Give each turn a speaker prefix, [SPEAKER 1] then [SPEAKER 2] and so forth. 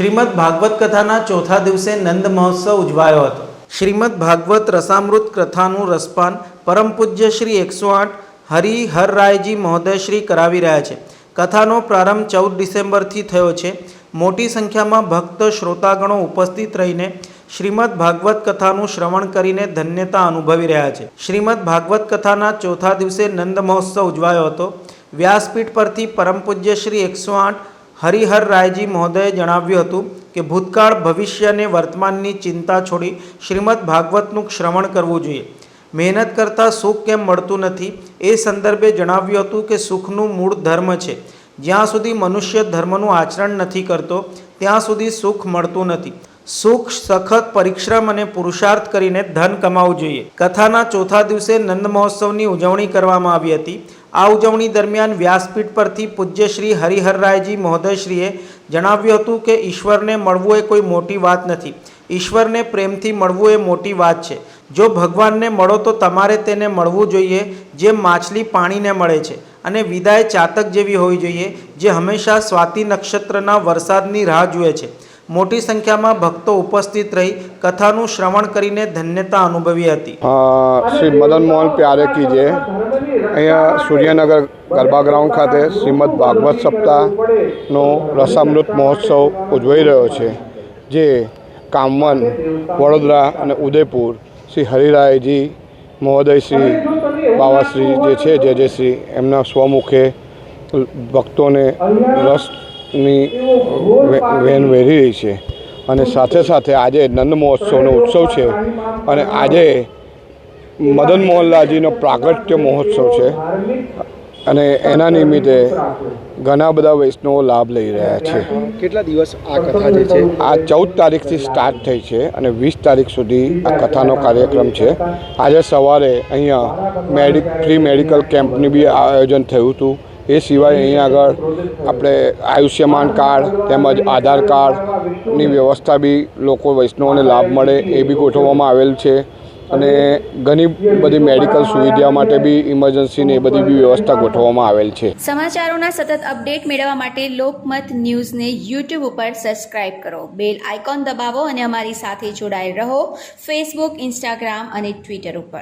[SPEAKER 1] શ્રીમદ ભાગવત કથાના ચોથા દિવસે નંદ મહોત્સવ ઉજવાયો હતો. શ્રીમદ ભાગવત રસામૃત કથાનું રસપાન પરમ પૂજ્ય શ્રી એકસો આઠ હરિહરરાયજી મહોદયશ્રી કરાવી રહ્યા છે. કથાનો પ્રારંભ ચૌદ ડિસેમ્બરથી થયો છે. મોટી સંખ્યામાં ભક્ત શ્રોતાગણો ઉપસ્થિત રહીને શ્રીમદ ભાગવત કથાનું શ્રવણ કરીને ધન્યતા અનુભવી રહ્યા છે. શ્રીમદ ભાગવત કથાના ચોથા દિવસે નંદ મહોત્સવ ઉજવાયો હતો. વ્યાસપીઠ પરથી પરમ પૂજ્ય શ્રી એકસો આઠ હરિહર રાયજી મહોદયે જણાવ્યું હતું કે ભૂતકાળ ભવિષ્ય અને વર્તમાનની ચિંતા છોડી શ્રીમદ ભાગવતનું શ્રવણ કરવું જોઈએ. મહેનત કરતાં સુખ કેમ મળતું નથી? એ સંદર્ભે જણાવ્યું હતું કે સુખનું મૂળ ધર્મ છે. જ્યાં સુધી મનુષ્ય ધર્મનું આચરણ નથી કરતો, ત્યાં સુધી સુખ મળતું નથી. સુખ, સખત પરિશ્રમ અને પુરુષાર્થ કરીને ધન કમાવવું જોઈએ. કથાના ચોથા દિવસે નંદ મહોત્સવની ઉજવણી કરવામાં આવી હતી. આ ઉજવણી દરમિયાન વ્યાસપીઠ પરથી પૂજ્ય શ્રી હરિહરરાયજી મહોદયશ્રીએ જણાવ્યું હતું કે ઈશ્વરને મળવું એ કોઈ મોટી વાત નથી. ઈશ્વરને પ્રેમથી મળવું એ મોટી વાત છે. જો ભગવાનને મળો તો તમારે તેને મળવું જોઈએ જેમ માછલી પાણીને મળે છે. અને વિદાય ચાતક જેવી હોવી જોઈએ, જે હંમેશા સ્વાતિ નક્ષત્રના વરસાદની રાહ જુએ છે. મોટી સંખ્યામાં ભક્તો ઉપસ્થિત રહી કથાનું શ્રવણ કરીને ધન્યતા અનુભવી હતી.
[SPEAKER 2] શ્રી મદન મોહન પ્યારે કીજે. અહીંયા સૂર્યનગર ગરબા ગ્રાઉન્ડ ખાતે શ્રીમદ ભાગવત સપ્તાહનો રસામૃત મહોત્સવ ઉજવાઈ રહ્યો છે, જે કામવન, વડોદરા અને ઉદયપુર શ્રી હરિરાયજી મહોદય શ્રી, બાવાશ્રી જે છે જય શ્રી એમના સ્વમુખે ભક્તોને રસની વે- વેન વેરી રહી છે. અને સાથે સાથે આજે નંદ મહોત્સવનો ઉત્સવ છે. અને આજે મદન મોહનલાલજીનો પ્રાગટ્ય મહોત્સવ છે. અને એના નિમિત્તે ઘણા બધા વૈષ્ણવો લાભ લઈ રહ્યા છે.
[SPEAKER 3] કેટલા દિવસ આ કથા જે છે?
[SPEAKER 2] આ ચૌદ તારીખથી સ્ટાર્ટ થઈ છે અને વીસ તારીખ સુધી આ કથાનો કાર્યક્રમ છે. આજે સવારે અહીંયા મેડિક ફ્રી મેડિકલ કેમ્પની બી આયોજન થયું હતું. એ સિવાય અહીં આગળ આપણે આયુષ્યમાન કાર્ડ તેમજ આધાર કાર્ડની વ્યવસ્થા બી લોકો વૈષ્ણવોને લાભ મળે એ બી ગોઠવવામાં આવેલ છે. અને ઘણી બધી મેડિકલ સુવિધા માટે બી ઇમરજન્સીની એ બધી બી વ્યવસ્થા ગોઠવવામાં આવેલ છે.
[SPEAKER 4] સમાચારોના સતત અપડેટ મેળવવા માટે લોકમત ન્યૂઝને યુટ્યુબ ઉપર સબસ્ક્રાઇબ કરો. બેલ આઇકોન દબાવો અને અમારી સાથે જોડાયેલ રહો. ફેસબુક, ઇન્સ્ટાગ્રામ અને ટ્વિટર ઉપર.